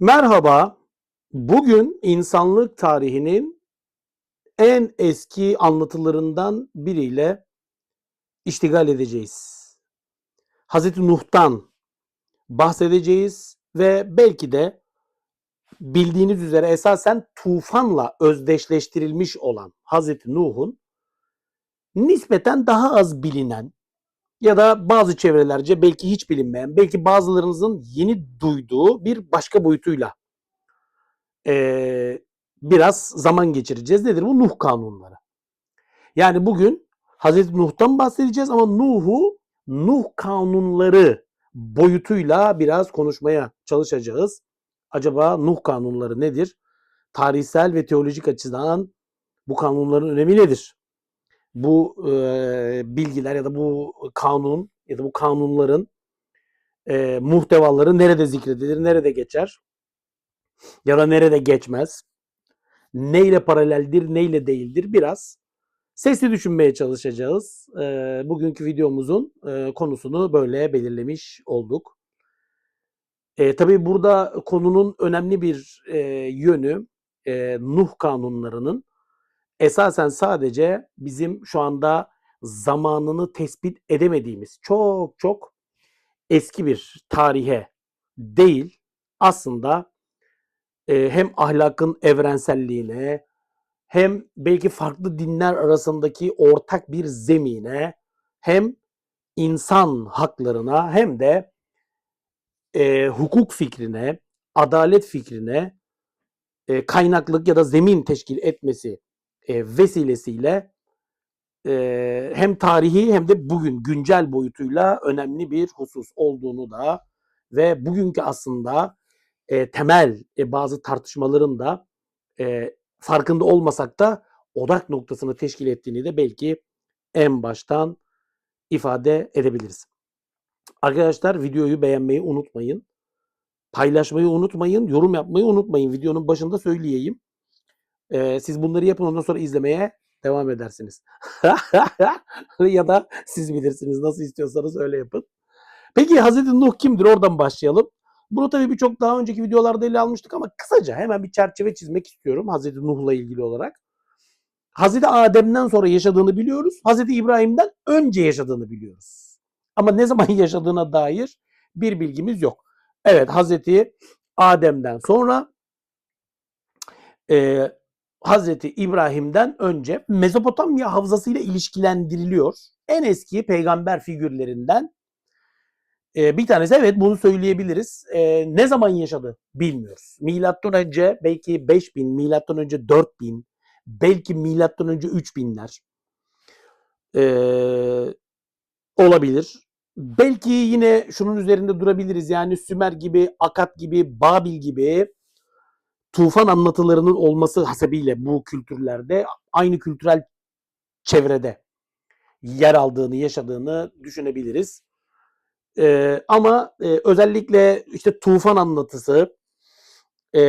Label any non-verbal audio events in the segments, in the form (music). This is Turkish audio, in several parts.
Merhaba. Bugün insanlık tarihinin en eski anlatılarından biriyle iştigal edeceğiz. Hazreti Nuh'tan bahsedeceğiz ve belki de bildiğiniz üzere esasen tufanla özdeşleştirilmiş olan Hazreti Nuh'un nispeten daha az bilinen ya da bazı çevrelerce belki hiç bilinmeyen, belki bazılarınızın yeni duyduğu bir başka boyutuyla eee, biraz zaman geçireceğiz. Nedir bu? Nuh kanunları. Yani bugün Hazreti Nuh'tan bahsedeceğiz ama Nuh'u Nuh kanunları boyutuyla biraz konuşmaya çalışacağız. Acaba Nuh kanunları nedir? Tarihsel ve teolojik açıdan bu kanunların önemi nedir? Bu eee, bilgiler ya da bu kanun ya da bu kanunların eee, muhtevaları nerede zikredilir, nerede geçer ya da nerede geçmez? Neyle paraleldir, neyle değildir? Biraz sesli düşünmeye çalışacağız. Eee, bugünkü videomuzun eee, konusunu böyle belirlemiş olduk. Eee, tabii burada konunun önemli bir eee, yönü eee, Nuh kanunlarının esasen sadece bizim şu anda zamanını tespit edemediğimiz çok çok eski bir tarihe değil aslında eee, hem ahlakın evrenselliğine hem belki farklı dinler arasındaki ortak bir zemine hem insan haklarına hem de eee, hukuk fikrine, adalet fikrine eee, kaynaklık ya da zemin teşkil etmesi eee, vesilesiyle eee, hem tarihi hem de bugün güncel boyutuyla önemli bir husus olduğunu da ve bugünkü aslında eee, temel e, bazı tartışmaların da eee, farkında olmasak da odak noktasını teşkil ettiğini de belki en baştan ifade edebiliriz. Arkadaşlar videoyu beğenmeyi unutmayın. Paylaşmayı unutmayın. Yorum yapmayı unutmayın. Videonun başında söyleyeyim. Eee, siz bunları yapın ondan sonra izlemeye devam edersiniz. (laughs) ya da siz bilirsiniz nasıl istiyorsanız öyle yapın. Peki Hazreti Nuh kimdir? Oradan başlayalım. Bunu tabii birçok daha önceki videolarda ele almıştık ama kısaca hemen bir çerçeve çizmek istiyorum Hazreti Nuh'la ilgili olarak. Hazreti Adem'den sonra yaşadığını biliyoruz. Hazreti İbrahim'den önce yaşadığını biliyoruz. Ama ne zaman (laughs) yaşadığına dair bir bilgimiz yok. Evet Hazreti Adem'den sonra e, Hazreti İbrahim'den önce Mezopotamya havzasıyla ilişkilendiriliyor. En eski peygamber figürlerinden e, bir tanesi evet bunu söyleyebiliriz. E, ne zaman yaşadı bilmiyoruz. Milattan önce belki 5000, milattan önce 4000, belki milattan önce 3000'ler e, olabilir. Belki yine şunun üzerinde durabiliriz. Yani Sümer gibi, Akat gibi, Babil gibi tufan anlatılarının olması hasebiyle bu kültürlerde aynı kültürel çevrede yer aldığını, yaşadığını düşünebiliriz. Ee, ama e, özellikle işte tufan anlatısı, e,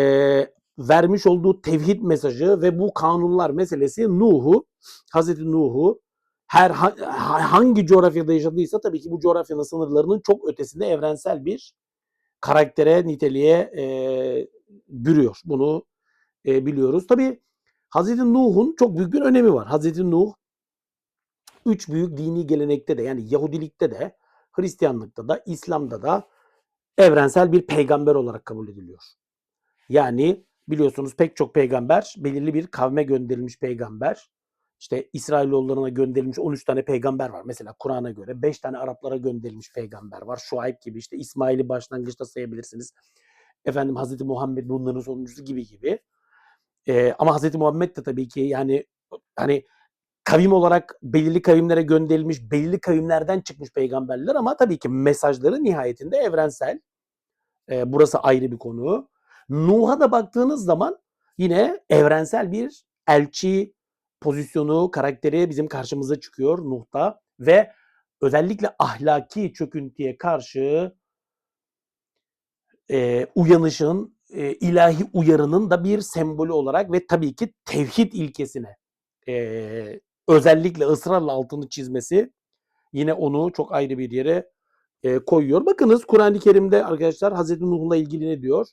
vermiş olduğu tevhid mesajı ve bu kanunlar meselesi Nuh'u, Hazreti Nuh'u her ha- hangi coğrafyada yaşadıysa tabii ki bu coğrafyanın sınırlarının çok ötesinde evrensel bir karaktere, niteliğe e, bürüyor. Bunu e, biliyoruz. Tabii Hazreti Nuh'un çok büyük bir önemi var. Hazreti Nuh üç büyük dini gelenekte de yani Yahudilikte de, Hristiyanlıkta da, İslam'da da evrensel bir peygamber olarak kabul ediliyor. Yani biliyorsunuz pek çok peygamber belirli bir kavme gönderilmiş peygamber. İşte İsrailoğullarına gönderilmiş 13 tane peygamber var. Mesela Kur'an'a göre 5 tane Araplara gönderilmiş peygamber var. Şuayb gibi işte İsmail'i başlangıçta sayabilirsiniz. Efendim Hazreti Muhammed bunların sonuncusu gibi gibi. Ee, ama Hazreti Muhammed de tabii ki yani hani kavim olarak belirli kavimlere gönderilmiş, belirli kavimlerden çıkmış peygamberler ama tabii ki mesajları nihayetinde evrensel. Ee, burası ayrı bir konu. Nuh'a da baktığınız zaman yine evrensel bir elçi pozisyonu, karakteri bizim karşımıza çıkıyor Nuh'ta ve özellikle ahlaki çöküntüye karşı e, uyanışın, e, ilahi uyarının da bir sembolü olarak ve tabii ki tevhid ilkesine e, özellikle ısrarla altını çizmesi yine onu çok ayrı bir yere e, koyuyor. Bakınız Kur'an-ı Kerim'de arkadaşlar Hazreti Nuh'la ilgili ne diyor?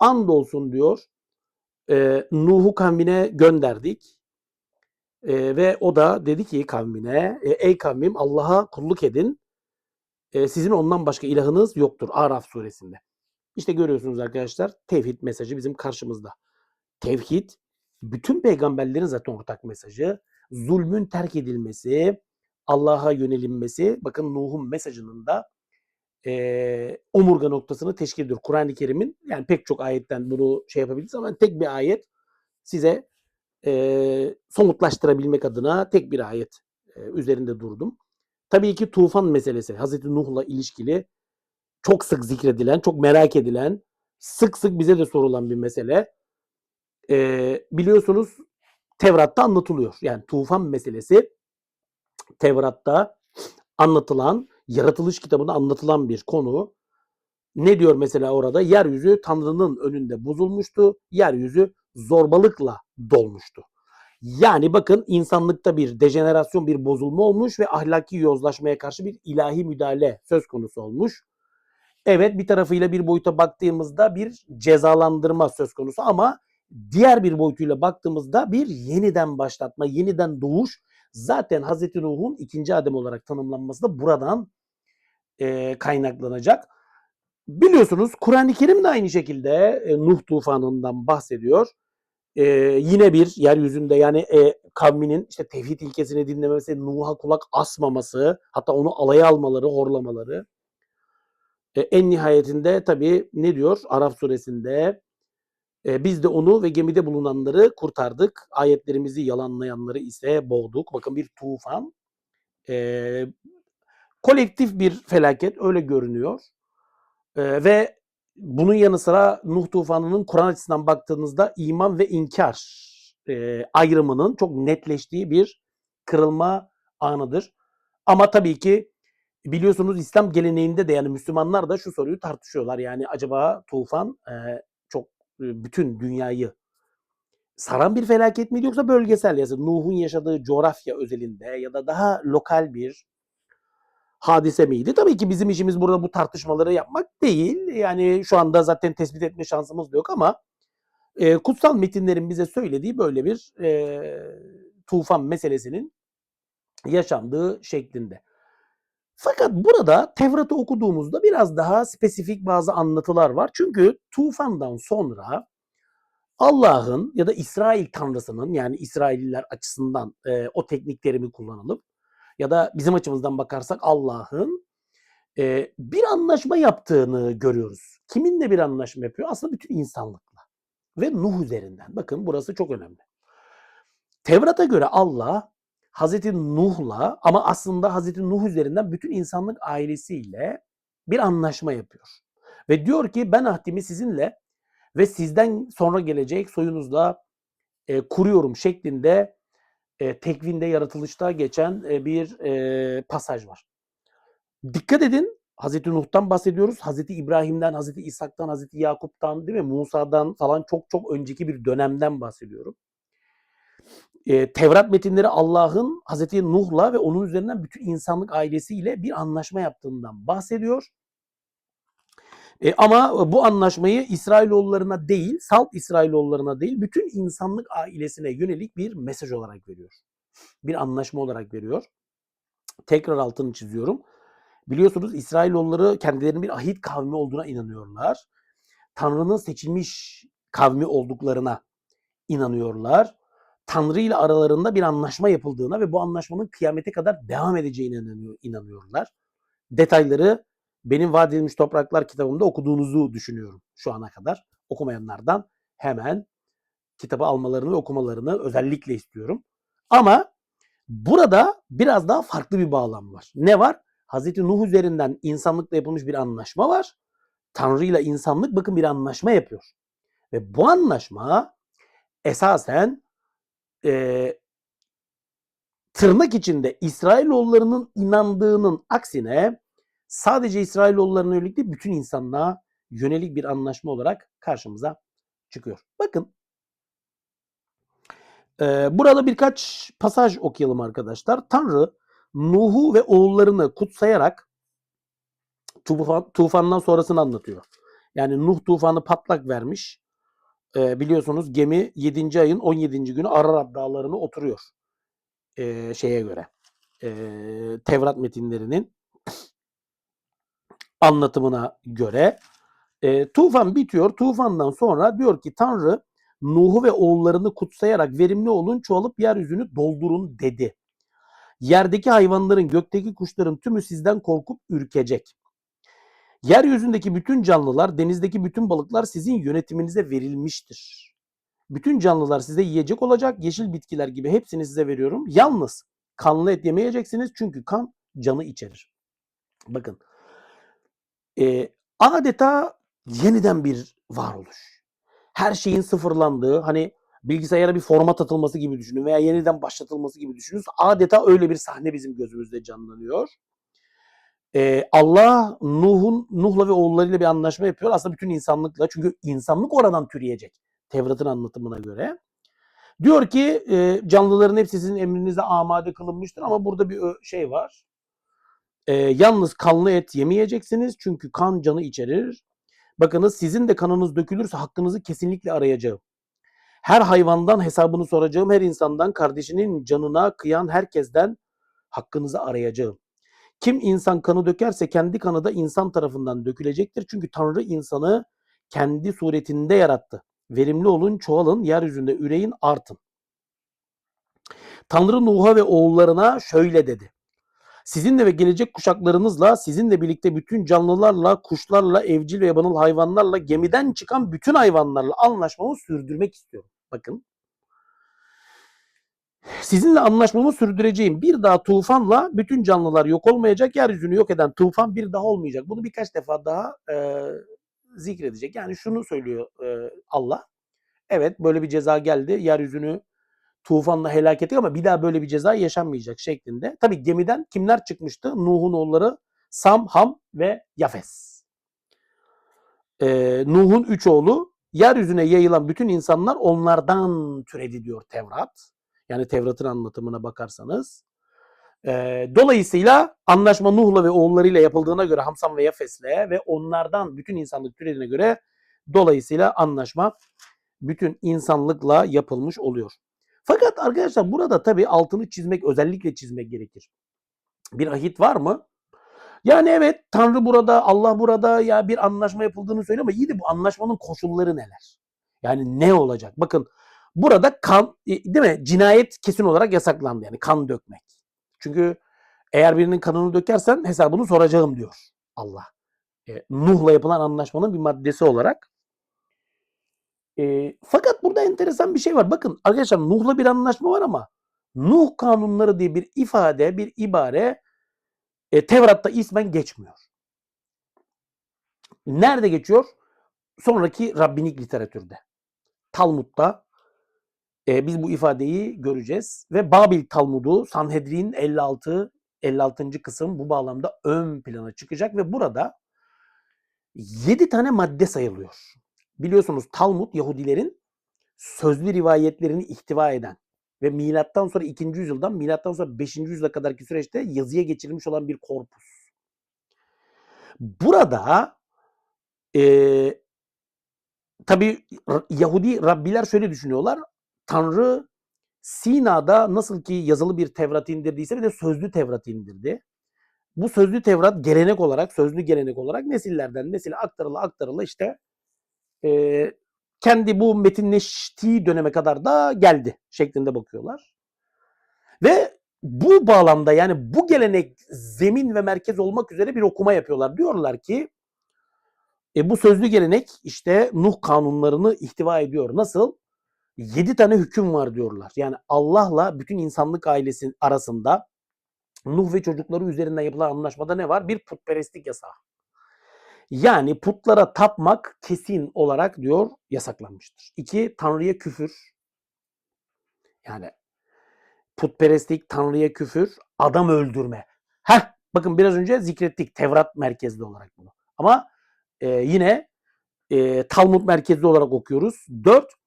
andolsun diyor e, Nuh'u kavmine gönderdik. E, ve o da dedi ki kavmine e, ey kavmim Allah'a kulluk edin. E, sizin ondan başka ilahınız yoktur. Araf suresinde. İşte görüyorsunuz arkadaşlar tevhid mesajı bizim karşımızda. Tevhid bütün peygamberlerin zaten ortak mesajı. Zulmün terk edilmesi, Allah'a yönelinmesi. Bakın Nuh'un mesajının da e, omurga noktasını teşkil ediyor. Kur'an-ı Kerim'in yani pek çok ayetten bunu şey yapabiliriz ama tek bir ayet size e, somutlaştırabilmek adına tek bir ayet e, üzerinde durdum. Tabii ki tufan meselesi Hazreti Nuh'la ilişkili çok sık zikredilen, çok merak edilen, sık sık bize de sorulan bir mesele. E, biliyorsunuz Tevrat'ta anlatılıyor. Yani tufan meselesi Tevrat'ta anlatılan, yaratılış kitabında anlatılan bir konu. Ne diyor mesela orada? Yeryüzü Tanrı'nın önünde bozulmuştu. Yeryüzü zorbalıkla dolmuştu. Yani bakın insanlıkta bir dejenerasyon, bir bozulma olmuş ve ahlaki yozlaşmaya karşı bir ilahi müdahale söz konusu olmuş. Evet bir tarafıyla bir boyuta baktığımızda bir cezalandırma söz konusu ama diğer bir boyutuyla baktığımızda bir yeniden başlatma, yeniden doğuş zaten Hazreti Nuh'un ikinci adem olarak tanımlanması da buradan e, kaynaklanacak. Biliyorsunuz Kur'an-ı Kerim de aynı şekilde e, Nuh tufanından bahsediyor. E, yine bir yeryüzünde yani e, kavminin işte tevhid ilkesini dinlemesi, Nuh'a kulak asmaması, hatta onu alaya almaları, horlamaları. E, en nihayetinde tabii ne diyor Araf suresinde? E, biz de onu ve gemide bulunanları kurtardık. Ayetlerimizi yalanlayanları ise boğduk. Bakın bir tufan. E, kolektif bir felaket öyle görünüyor. E, ve bunun yanı sıra Nuh tufanının Kur'an açısından baktığınızda iman ve inkar e, ayrımının çok netleştiği bir kırılma anıdır. Ama tabii ki biliyorsunuz İslam geleneğinde de yani Müslümanlar da şu soruyu tartışıyorlar. Yani acaba tufan e, çok e, bütün dünyayı saran bir felaket miydi yoksa bölgesel ya Nuh'un yaşadığı coğrafya özelinde ya da daha lokal bir hadise miydi? Tabii ki bizim işimiz burada bu tartışmaları yapmak değil. Yani şu anda zaten tespit etme şansımız da yok ama e, kutsal metinlerin bize söylediği böyle bir e, tufan meselesinin yaşandığı şeklinde. Fakat burada Tevrat'ı okuduğumuzda biraz daha spesifik bazı anlatılar var. Çünkü tufandan sonra Allah'ın ya da İsrail Tanrısı'nın yani İsrailliler açısından e, o teknik terimi kullanılıp ya da bizim açımızdan bakarsak Allah'ın e, bir anlaşma yaptığını görüyoruz. Kiminle bir anlaşma yapıyor? Aslında bütün insanlıkla ve Nuh üzerinden. Bakın burası çok önemli. Tevrat'a göre Allah Hazreti Nuh'la ama aslında Hazreti Nuh üzerinden bütün insanlık ailesiyle bir anlaşma yapıyor. Ve diyor ki ben ahdimi sizinle ve sizden sonra gelecek soyunuzla e, kuruyorum şeklinde e, tekvinde yaratılışta geçen e, bir e, pasaj var. Dikkat edin Hazreti Nuh'tan bahsediyoruz. Hazreti İbrahim'den, Hazreti İshak'tan, Hazreti Yakup'tan değil mi? Musa'dan falan çok çok önceki bir dönemden bahsediyorum. E, Tevrat metinleri Allah'ın Hazreti Nuh'la ve onun üzerinden bütün insanlık ailesiyle bir anlaşma yaptığından bahsediyor. E, ama bu anlaşmayı İsrailoğullarına değil, salt İsrailoğullarına değil, bütün insanlık ailesine yönelik bir mesaj olarak veriyor. Bir anlaşma olarak veriyor. Tekrar altını çiziyorum. Biliyorsunuz İsrailoğulları kendilerinin bir ahit kavmi olduğuna inanıyorlar. Tanrı'nın seçilmiş kavmi olduklarına inanıyorlar. Tanrı ile aralarında bir anlaşma yapıldığına ve bu anlaşmanın kıyamete kadar devam edeceğine inanıyorlar. Detayları benim Vaat Edilmiş Topraklar kitabımda okuduğunuzu düşünüyorum şu ana kadar. Okumayanlardan hemen kitabı almalarını okumalarını özellikle istiyorum. Ama burada biraz daha farklı bir bağlam var. Ne var? Hazreti Nuh üzerinden insanlıkla yapılmış bir anlaşma var. Tanrı ile insanlık bakın bir anlaşma yapıyor. Ve bu anlaşma esasen e, tırnak içinde İsrailoğullarının inandığının aksine sadece İsrailoğullarına yönelik değil bütün insanlığa yönelik bir anlaşma olarak karşımıza çıkıyor. Bakın e, burada birkaç pasaj okuyalım arkadaşlar. Tanrı Nuh'u ve oğullarını kutsayarak tufan, tufandan sonrasını anlatıyor. Yani Nuh tufanı patlak vermiş. Ee, biliyorsunuz gemi 7. ayın 17. günü Ararat dağlarına oturuyor. Ee, şeye göre. Ee, Tevrat metinlerinin anlatımına göre. Ee, tufan bitiyor. Tufandan sonra diyor ki Tanrı Nuh'u ve oğullarını kutsayarak verimli olun çoğalıp yeryüzünü doldurun dedi. Yerdeki hayvanların, gökteki kuşların tümü sizden korkup ürkecek. Yeryüzündeki bütün canlılar, denizdeki bütün balıklar sizin yönetiminize verilmiştir. Bütün canlılar size yiyecek olacak, yeşil bitkiler gibi hepsini size veriyorum. Yalnız kanlı et yemeyeceksiniz çünkü kan canı içerir. Bakın, e, adeta yeniden bir varoluş. Her şeyin sıfırlandığı, hani bilgisayara bir format atılması gibi düşünün veya yeniden başlatılması gibi düşünün. Adeta öyle bir sahne bizim gözümüzde canlanıyor. Ee, Allah Nuh'un Nuh'la ve oğullarıyla bir anlaşma yapıyor. Aslında bütün insanlıkla. Çünkü insanlık oradan türeyecek. Tevrat'ın anlatımına göre. Diyor ki e, canlıların hepsi sizin emrinize amade kılınmıştır ama burada bir şey var. E, yalnız kanlı et yemeyeceksiniz çünkü kan canı içerir. Bakınız sizin de kanınız dökülürse hakkınızı kesinlikle arayacağım. Her hayvandan hesabını soracağım, her insandan kardeşinin canına kıyan herkesten hakkınızı arayacağım. Kim insan kanı dökerse kendi kanı da insan tarafından dökülecektir. Çünkü Tanrı insanı kendi suretinde yarattı. Verimli olun, çoğalın, yeryüzünde üreyin, artın. Tanrı Nuh'a ve oğullarına şöyle dedi. Sizinle ve gelecek kuşaklarınızla, sizinle birlikte bütün canlılarla, kuşlarla, evcil ve yabanıl hayvanlarla, gemiden çıkan bütün hayvanlarla anlaşmamı sürdürmek istiyorum. Bakın. Sizinle anlaşmamı sürdüreceğim. Bir daha tufanla bütün canlılar yok olmayacak. Yeryüzünü yok eden tufan bir daha olmayacak. Bunu birkaç defa daha e, zikredecek. Yani şunu söylüyor e, Allah. Evet böyle bir ceza geldi. Yeryüzünü tufanla helak ettik ama bir daha böyle bir ceza yaşanmayacak şeklinde. Tabi gemiden kimler çıkmıştı? Nuh'un oğulları Sam, Ham ve Yafes. Ee, Nuh'un üç oğlu yeryüzüne yayılan bütün insanlar onlardan türedi diyor Tevrat. Yani Tevrat'ın anlatımına bakarsanız. Ee, dolayısıyla anlaşma Nuh'la ve oğullarıyla yapıldığına göre Hamsam ve Yafes'le ve onlardan bütün insanlık türediğine göre dolayısıyla anlaşma bütün insanlıkla yapılmış oluyor. Fakat arkadaşlar burada tabii altını çizmek, özellikle çizmek gerekir. Bir ahit var mı? Yani evet Tanrı burada, Allah burada ya bir anlaşma yapıldığını söylüyor ama iyi de bu anlaşmanın koşulları neler? Yani ne olacak? Bakın burada kan, e, değil mi? Cinayet kesin olarak yasaklandı yani kan dökmek. Çünkü eğer birinin kanını dökersen hesabını soracağım diyor Allah. E, Nuh'la yapılan anlaşmanın bir maddesi olarak. E, fakat burada enteresan bir şey var. Bakın arkadaşlar Nuh'la bir anlaşma var ama Nuh kanunları diye bir ifade, bir ibare e, Tevrat'ta ismen geçmiyor. Nerede geçiyor? Sonraki Rabbinik literatürde. Talmud'da e, biz bu ifadeyi göreceğiz ve Babil Talmudu Sanhedrin 56 56. kısım bu bağlamda ön plana çıkacak ve burada 7 tane madde sayılıyor. Biliyorsunuz Talmud Yahudilerin sözlü rivayetlerini ihtiva eden ve milattan sonra 2. yüzyıldan milattan sonra 5. yüzyıla kadarki süreçte yazıya geçirilmiş olan bir korpus. Burada e, tabi Yahudi Rabbiler şöyle düşünüyorlar. Tanrı Sina'da nasıl ki yazılı bir Tevrat indirdiyse bir de sözlü Tevrat indirdi. Bu sözlü Tevrat gelenek olarak, sözlü gelenek olarak nesillerden nesile aktarıla aktarıla işte e, kendi bu metinleştiği döneme kadar da geldi şeklinde bakıyorlar. Ve bu bağlamda yani bu gelenek zemin ve merkez olmak üzere bir okuma yapıyorlar. Diyorlar ki e, bu sözlü gelenek işte Nuh kanunlarını ihtiva ediyor. Nasıl? Yedi tane hüküm var diyorlar. Yani Allah'la bütün insanlık ailesi arasında Nuh ve çocukları üzerinden yapılan anlaşmada ne var? Bir putperestlik yasağı. Yani putlara tapmak kesin olarak diyor yasaklanmıştır. İki, Tanrı'ya küfür. Yani putperestlik, Tanrı'ya küfür, adam öldürme. Heh, bakın biraz önce zikrettik Tevrat merkezli olarak bunu. Ama e, yine e, Talmud merkezli olarak okuyoruz. Dört,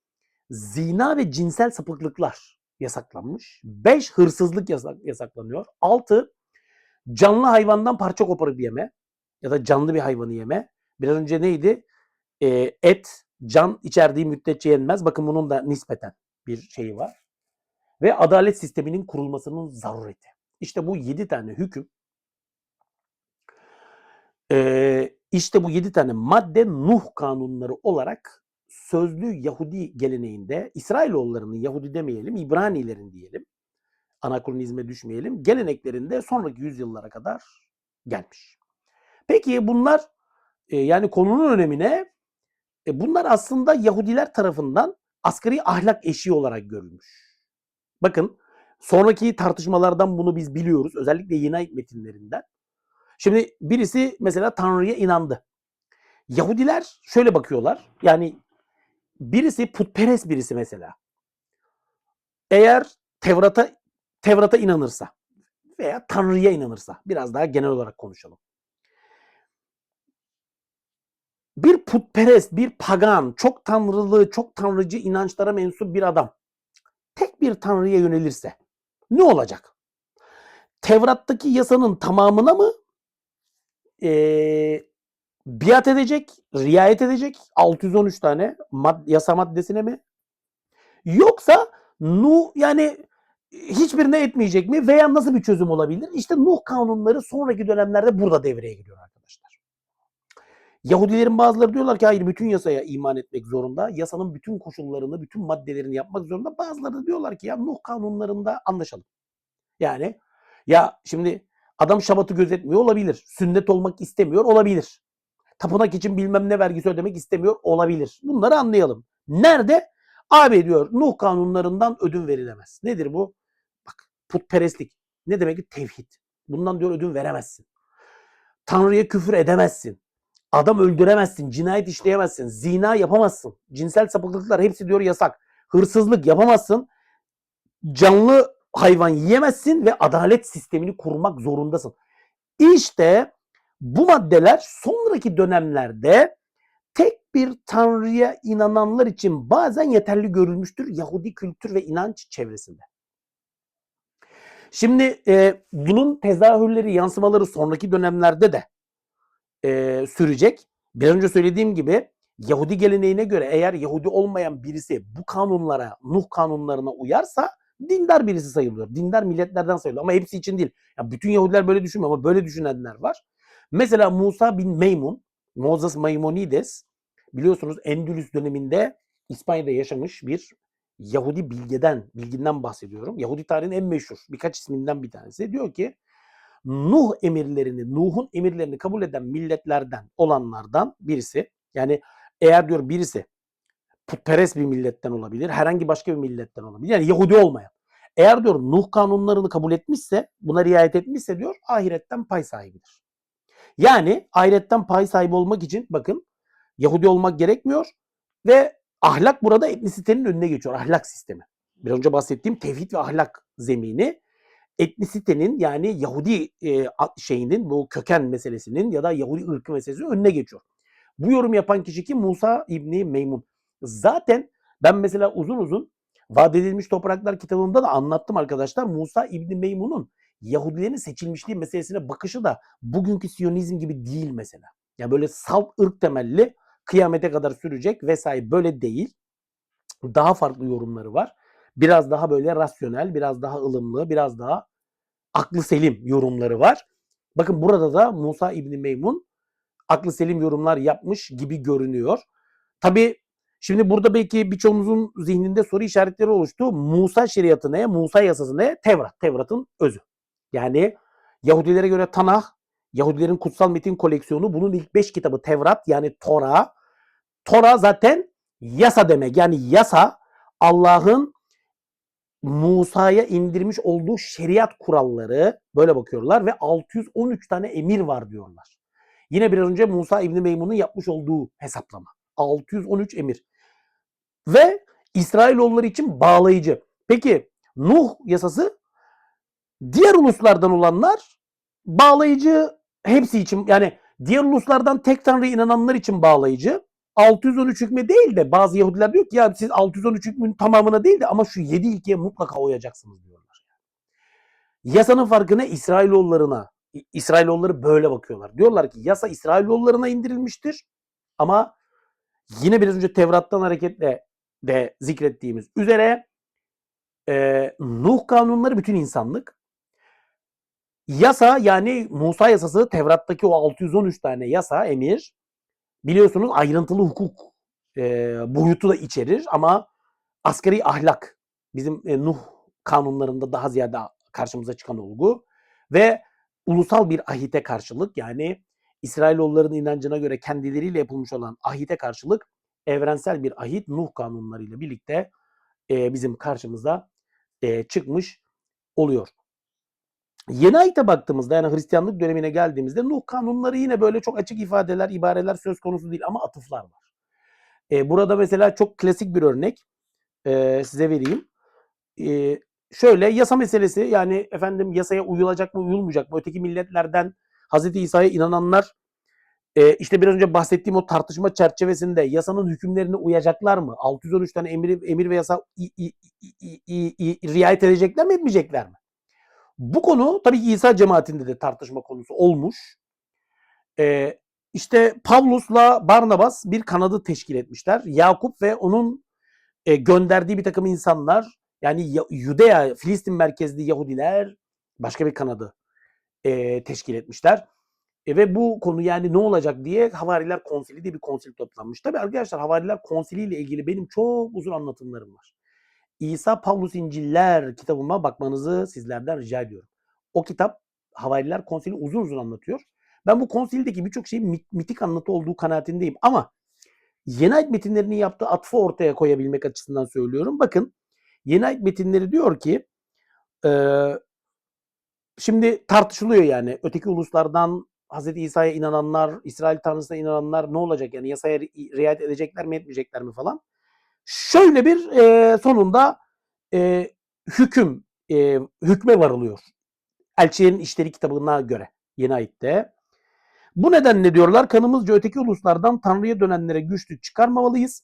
zina ve cinsel sapıklıklar yasaklanmış. Beş, hırsızlık yasak, yasaklanıyor. Altı, canlı hayvandan parça koparıp yeme ya da canlı bir hayvanı yeme. Biraz önce neydi? e, et, can içerdiği müddetçe yenmez. Bakın bunun da nispeten bir şeyi var. Ve adalet sisteminin kurulmasının zarureti. İşte bu yedi tane hüküm e, işte bu yedi tane madde Nuh kanunları olarak sözlü Yahudi geleneğinde İsrailoğullarının Yahudi demeyelim, İbranilerin diyelim. Anakronizme düşmeyelim. Geleneklerinde sonraki yüzyıllara kadar gelmiş. Peki bunlar e, yani konunun önemine e, bunlar aslında Yahudiler tarafından asgari ahlak eşiği olarak görülmüş. Bakın sonraki tartışmalardan bunu biz biliyoruz. Özellikle yeni ayet metinlerinden. Şimdi birisi mesela Tanrı'ya inandı. Yahudiler şöyle bakıyorlar. Yani birisi putperest birisi mesela. Eğer Tevrat'a Tevrat'a inanırsa veya Tanrı'ya inanırsa biraz daha genel olarak konuşalım. Bir putperest, bir pagan, çok tanrılı, çok tanrıcı inançlara mensup bir adam tek bir tanrıya yönelirse ne olacak? Tevrat'taki yasanın tamamına mı e, biat edecek, riayet edecek 613 tane mad yasa maddesine mi? Yoksa Nuh yani hiçbirine etmeyecek mi? Veya nasıl bir çözüm olabilir? İşte Nuh kanunları sonraki dönemlerde burada devreye giriyor arkadaşlar. Yahudilerin bazıları diyorlar ki hayır bütün yasaya iman etmek zorunda. Yasanın bütün koşullarını, bütün maddelerini yapmak zorunda. Bazıları da diyorlar ki ya Nuh kanunlarında anlaşalım. Yani ya şimdi adam şabatı gözetmiyor olabilir. Sünnet olmak istemiyor olabilir. Tapınak için bilmem ne vergisi ödemek istemiyor olabilir. Bunları anlayalım. Nerede? Abi diyor Nuh kanunlarından ödün verilemez. Nedir bu? Bak putperestlik. Ne demek ki? Tevhid. Bundan diyor ödün veremezsin. Tanrı'ya küfür edemezsin. Adam öldüremezsin, cinayet işleyemezsin, zina yapamazsın. Cinsel sapıklıklar hepsi diyor yasak. Hırsızlık yapamazsın. Canlı hayvan yiyemezsin ve adalet sistemini kurmak zorundasın. İşte bu maddeler sonraki dönemlerde tek bir tanrıya inananlar için bazen yeterli görülmüştür Yahudi kültür ve inanç çevresinde. Şimdi e, bunun tezahürleri, yansımaları sonraki dönemlerde de e, sürecek. Bir önce söylediğim gibi Yahudi geleneğine göre eğer Yahudi olmayan birisi bu kanunlara, Nuh kanunlarına uyarsa dindar birisi sayılıyor. Dindar milletlerden sayılıyor ama hepsi için değil. Ya bütün Yahudiler böyle düşünmüyor ama böyle düşünenler var. Mesela Musa bin Meymun, Moses Maimonides biliyorsunuz Endülüs döneminde İspanya'da yaşamış bir Yahudi bilgeden, bilginden bahsediyorum. Yahudi tarihinin en meşhur birkaç isminden bir tanesi. Diyor ki Nuh emirlerini, Nuh'un emirlerini kabul eden milletlerden olanlardan birisi. Yani eğer diyor birisi putperest bir milletten olabilir, herhangi başka bir milletten olabilir. Yani Yahudi olmayan. Eğer diyor Nuh kanunlarını kabul etmişse, buna riayet etmişse diyor ahiretten pay sahibidir. Yani ahiretten pay sahibi olmak için bakın Yahudi olmak gerekmiyor ve ahlak burada etnisitenin önüne geçiyor. Ahlak sistemi. Bir önce bahsettiğim tevhid ve ahlak zemini etnisitenin yani Yahudi e, şeyinin bu köken meselesinin ya da Yahudi ırkı meselesinin önüne geçiyor. Bu yorum yapan kişi kim? Musa İbni Meymun. Zaten ben mesela uzun uzun Vaat topraklar kitabında da anlattım arkadaşlar. Musa İbni Meymun'un Yahudilerin seçilmişliği meselesine bakışı da bugünkü Siyonizm gibi değil mesela. Ya böyle salt ırk temelli kıyamete kadar sürecek vesaire böyle değil. Daha farklı yorumları var. Biraz daha böyle rasyonel, biraz daha ılımlı, biraz daha aklı selim yorumları var. Bakın burada da Musa İbni Meymun aklı selim yorumlar yapmış gibi görünüyor. Tabi şimdi burada belki birçoğumuzun zihninde soru işaretleri oluştu. Musa şeriatı ne? Musa yasası ne? Tevrat. Tevrat'ın özü. Yani Yahudilere göre Tanah, Yahudilerin kutsal metin koleksiyonu bunun ilk beş kitabı Tevrat yani Tora. Tora zaten yasa demek. Yani yasa Allah'ın Musa'ya indirmiş olduğu şeriat kuralları böyle bakıyorlar ve 613 tane emir var diyorlar. Yine biraz önce Musa İbni Meymun'un yapmış olduğu hesaplama. 613 emir. Ve İsrailoğulları için bağlayıcı. Peki Nuh yasası diğer uluslardan olanlar bağlayıcı hepsi için yani diğer uluslardan tek tanrı inananlar için bağlayıcı. 613 hükmü değil de bazı Yahudiler diyor ki ya siz 613 hükmün tamamına değil de ama şu 7 ilkeye mutlaka uyacaksınız diyorlar. Yasanın farkı İsrailoğullarına. İsrailoğulları böyle bakıyorlar. Diyorlar ki yasa İsrailoğullarına indirilmiştir ama Yine biraz önce Tevrat'tan hareketle de zikrettiğimiz üzere e, Nuh kanunları bütün insanlık. Yasa yani Musa yasası Tevrat'taki o 613 tane yasa, emir biliyorsunuz ayrıntılı hukuk e, boyutu da içerir ama asgari ahlak bizim e, Nuh kanunlarında daha ziyade karşımıza çıkan olgu ve ulusal bir ahite karşılık yani İsrailoğulların inancına göre kendileriyle yapılmış olan ahite karşılık evrensel bir ahit Nuh kanunlarıyla birlikte e, bizim karşımıza e, çıkmış oluyor. Yeni ayete baktığımızda yani Hristiyanlık dönemine geldiğimizde Nuh kanunları yine böyle çok açık ifadeler, ibareler söz konusu değil ama atıflar var. E, burada mesela çok klasik bir örnek e, size vereyim. E, şöyle yasa meselesi yani efendim yasaya uyulacak mı uyulmayacak mı? Öteki milletlerden Hz. İsa'ya inananlar e, işte biraz önce bahsettiğim o tartışma çerçevesinde yasanın hükümlerine uyacaklar mı? 613 tane emir, emir ve yasa i, i, i, i, i, riayet edecekler mi etmeyecekler mi? Bu konu tabii ki İsa cemaatinde de tartışma konusu olmuş. Ee, işte Pavlus'la Barnabas bir kanadı teşkil etmişler. Yakup ve onun e, gönderdiği bir takım insanlar yani Yudea, Filistin merkezli Yahudiler başka bir kanadı e, teşkil etmişler. E, ve bu konu yani ne olacak diye Havariler Konsili diye bir konsil toplanmış. Tabii arkadaşlar Havariler Konsili ile ilgili benim çok uzun anlatımlarım var. İsa Pavlus İnciller kitabıma bakmanızı sizlerden rica ediyorum. O kitap Havariler Konsili uzun uzun anlatıyor. Ben bu konsildeki birçok şeyin mitik anlatı olduğu kanaatindeyim ama Yeni Ait metinlerinin yaptığı atfı ortaya koyabilmek açısından söylüyorum. Bakın Yeni Ait metinleri diyor ki e, şimdi tartışılıyor yani öteki uluslardan Hz. İsa'ya inananlar, İsrail Tanrısı'na inananlar ne olacak? Yani yasaya riayet edecekler mi etmeyecekler mi falan. Şöyle bir e, sonunda e, hüküm, e, hükme varılıyor. Elçilerin İşleri kitabına göre yeni ayette. Bu nedenle diyorlar kanımızca öteki uluslardan Tanrı'ya dönenlere güçlük çıkarmamalıyız.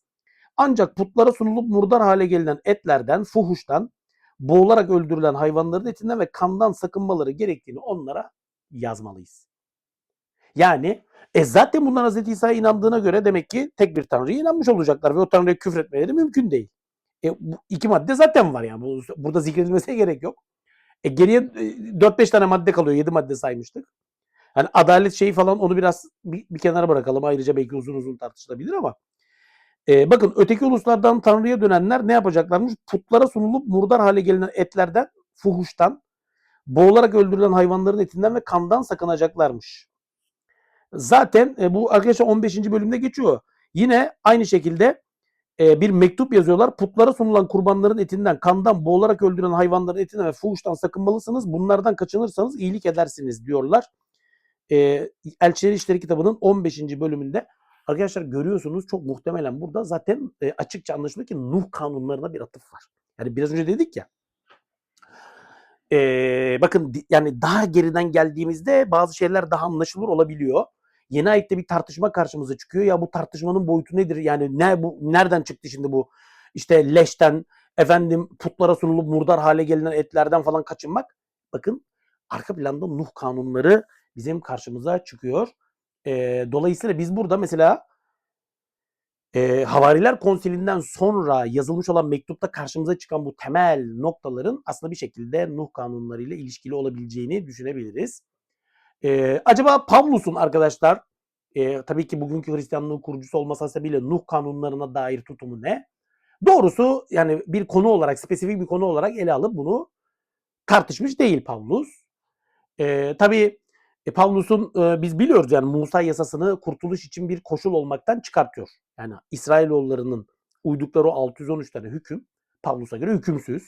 Ancak putlara sunulup murdar hale gelinen etlerden, fuhuştan, boğularak öldürülen hayvanların etinden ve kandan sakınmaları gerektiğini onlara yazmalıyız. Yani e zaten bunlar Hz. İsa'ya inandığına göre demek ki tek bir Tanrı'ya inanmış olacaklar ve o Tanrı'ya küfretmeleri mümkün değil. E, bu iki madde zaten var yani. Bu, burada zikredilmesine (laughs) gerek yok. E, geriye 4-5 tane madde kalıyor. 7 madde saymıştık. Yani adalet şeyi falan onu biraz bir, bir kenara bırakalım. Ayrıca belki uzun uzun tartışılabilir ama. E, bakın öteki uluslardan Tanrı'ya dönenler ne yapacaklarmış? Putlara sunulup murdar hale gelinen etlerden, fuhuştan, boğularak öldürülen hayvanların etinden ve kandan sakınacaklarmış. Zaten e, bu arkadaşlar 15. bölümde geçiyor. Yine aynı şekilde e, bir mektup yazıyorlar. Putlara sunulan kurbanların etinden, kandan, boğularak öldüren hayvanların etinden ve fuhuştan sakınmalısınız. Bunlardan kaçınırsanız iyilik edersiniz diyorlar. E, Elçileri İşleri kitabının 15. bölümünde arkadaşlar görüyorsunuz çok muhtemelen burada zaten e, açıkça anlaşılıyor ki Nuh kanunlarına bir atıf var. Yani biraz önce dedik ya e, bakın yani daha geriden geldiğimizde bazı şeyler daha anlaşılır olabiliyor yeni ayette bir tartışma karşımıza çıkıyor. Ya bu tartışmanın boyutu nedir? Yani ne bu nereden çıktı şimdi bu? İşte leşten, efendim putlara sunulup murdar hale gelinen etlerden falan kaçınmak. Bakın arka planda Nuh kanunları bizim karşımıza çıkıyor. E, dolayısıyla biz burada mesela e, Havariler Konsilinden sonra yazılmış olan mektupta karşımıza çıkan bu temel noktaların aslında bir şekilde Nuh kanunlarıyla ilişkili olabileceğini düşünebiliriz. Ee, acaba Pavlus'un arkadaşlar e, tabii ki bugünkü Hristiyanlığın kurucusu olması hasebiyle Nuh kanunlarına dair tutumu ne? Doğrusu yani bir konu olarak, spesifik bir konu olarak ele alıp bunu tartışmış değil Pavlus. Ee, tabii e, Pavlus'un e, biz biliyoruz yani Musa yasasını kurtuluş için bir koşul olmaktan çıkartıyor. Yani İsrailoğullarının uydukları o 613 tane hüküm Pavlus'a göre hükümsüz.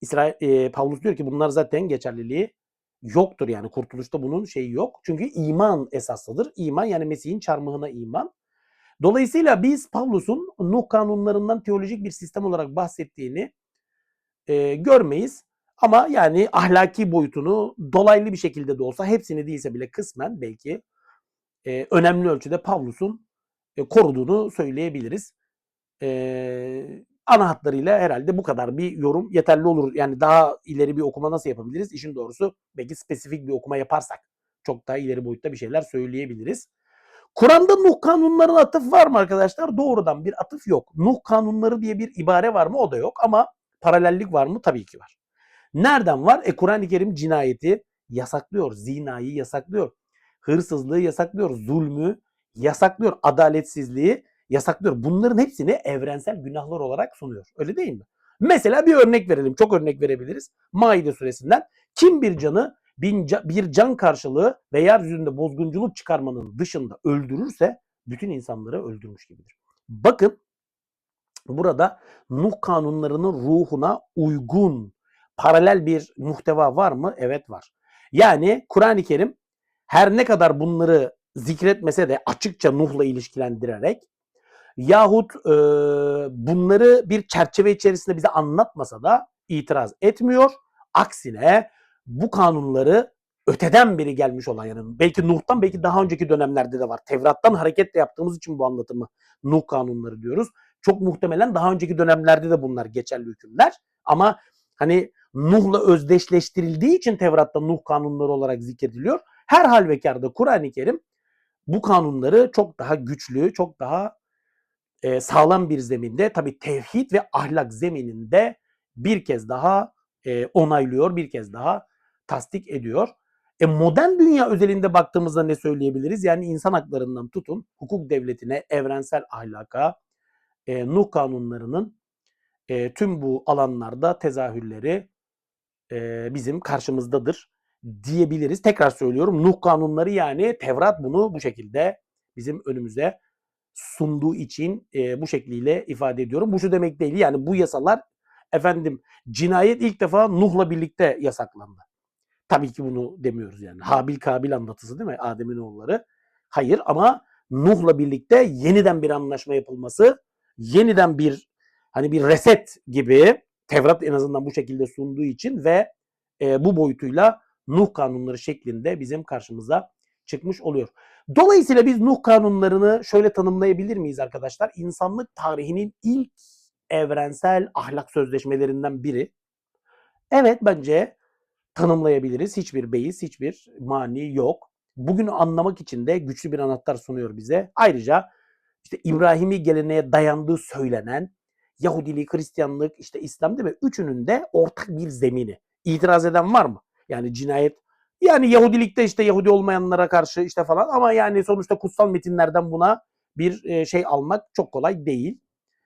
İsrail, e, Pavlus diyor ki bunlar zaten geçerliliği yoktur yani kurtuluşta bunun şeyi yok. Çünkü iman esaslıdır. İman yani Mesih'in çarmıhına iman. Dolayısıyla biz Pavlus'un Nuh kanunlarından teolojik bir sistem olarak bahsettiğini e, görmeyiz. Ama yani ahlaki boyutunu dolaylı bir şekilde de olsa hepsini değilse bile kısmen belki e, önemli ölçüde Pavlus'un e, koruduğunu söyleyebiliriz. E, ana hatlarıyla herhalde bu kadar bir yorum yeterli olur. Yani daha ileri bir okuma nasıl yapabiliriz? İşin doğrusu belki spesifik bir okuma yaparsak çok daha ileri boyutta bir şeyler söyleyebiliriz. Kur'an'da Nuh kanunlarına atıf var mı arkadaşlar? Doğrudan bir atıf yok. Nuh kanunları diye bir ibare var mı? O da yok ama paralellik var mı? Tabii ki var. Nereden var? E Kur'an-ı Kerim cinayeti yasaklıyor, zinayı yasaklıyor, hırsızlığı yasaklıyor, zulmü yasaklıyor, adaletsizliği yasaklıyor. Bunların hepsini evrensel günahlar olarak sunuyor. Öyle değil mi? Mesela bir örnek verelim. Çok örnek verebiliriz. Maide suresinden. Kim bir canı bir can karşılığı ve yeryüzünde bozgunculuk çıkarmanın dışında öldürürse bütün insanları öldürmüş gibidir. Bakın burada Nuh kanunlarının ruhuna uygun paralel bir muhteva var mı? Evet var. Yani Kur'an-ı Kerim her ne kadar bunları zikretmese de açıkça Nuh'la ilişkilendirerek yahut e, bunları bir çerçeve içerisinde bize anlatmasa da itiraz etmiyor. Aksine bu kanunları öteden beri gelmiş olan yani belki Nuh'tan belki daha önceki dönemlerde de var. Tevrat'tan hareketle yaptığımız için bu anlatımı Nuh kanunları diyoruz. Çok muhtemelen daha önceki dönemlerde de bunlar geçerli hükümler. Ama hani Nuh'la özdeşleştirildiği için Tevrat'ta Nuh kanunları olarak zikrediliyor. Her halvekarda Kur'an-ı Kerim bu kanunları çok daha güçlü, çok daha e, sağlam bir zeminde tabi tevhid ve ahlak zemininde bir kez daha e, onaylıyor, bir kez daha tasdik ediyor. E, modern dünya özelinde baktığımızda ne söyleyebiliriz? Yani insan haklarından tutun hukuk devletine, evrensel ahlaka, e, Nuh kanunlarının e, tüm bu alanlarda tezahürleri e, bizim karşımızdadır diyebiliriz. Tekrar söylüyorum Nuh kanunları yani Tevrat bunu bu şekilde bizim önümüze sunduğu için e, bu şekliyle ifade ediyorum. Bu şu demek değil yani bu yasalar efendim cinayet ilk defa Nuh'la birlikte yasaklandı. Tabii ki bunu demiyoruz yani. Habil Kabil anlatısı değil mi? Adem'in oğulları. Hayır ama Nuh'la birlikte yeniden bir anlaşma yapılması, yeniden bir hani bir reset gibi Tevrat en azından bu şekilde sunduğu için ve e, bu boyutuyla Nuh kanunları şeklinde bizim karşımıza çıkmış oluyor. Dolayısıyla biz Nuh kanunlarını şöyle tanımlayabilir miyiz arkadaşlar? İnsanlık tarihinin ilk evrensel ahlak sözleşmelerinden biri. Evet bence tanımlayabiliriz. Hiçbir beis, hiçbir mani yok. Bugünü anlamak için de güçlü bir anahtar sunuyor bize. Ayrıca işte İbrahimi geleneğe dayandığı söylenen Yahudilik, Hristiyanlık, işte İslam değil mi? Üçünün de ortak bir zemini. İtiraz eden var mı? Yani cinayet yani Yahudilikte işte Yahudi olmayanlara karşı işte falan ama yani sonuçta kutsal metinlerden buna bir e, şey almak çok kolay değil.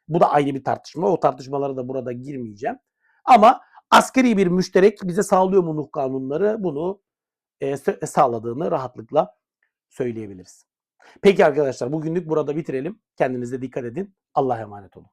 Bu da ayrı bir tartışma. O tartışmalara da burada girmeyeceğim. Ama askeri bir müşterek bize sağlıyor mu Nuh kanunları? Bunu e, sağladığını rahatlıkla söyleyebiliriz. Peki arkadaşlar bugünlük burada bitirelim. Kendinize dikkat edin. Allah'a emanet olun.